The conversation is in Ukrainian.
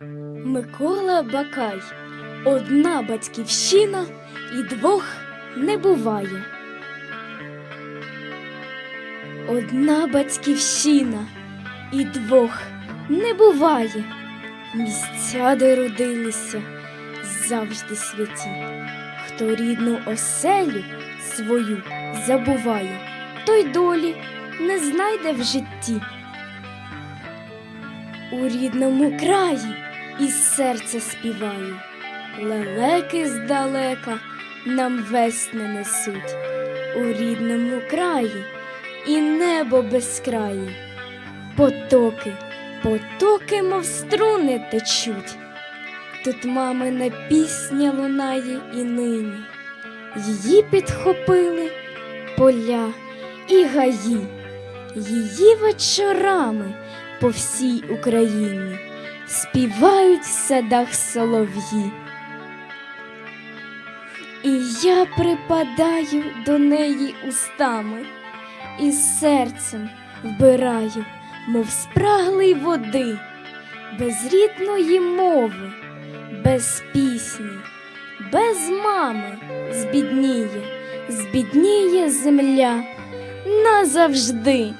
Микола Бакай. Одна батьківщина і двох не буває. Одна батьківщина і двох не буває. Місця, де родилися, завжди святі. Хто рідну оселю свою забуває, той долі не знайде в житті. У рідному краї із серця співаю, лелеки здалека нам весни несуть. У рідному краї і небо безкрає, потоки, потоки, мов струни течуть. Тут мамина пісня лунає і нині. Її підхопили поля і гаї, її вечорами по всій Україні співають в садах солов'ї. І я припадаю до неї устами і серцем вбираю, мов спраглий води, без рідної мови, без пісні, без мами збідніє, збідніє земля назавжди.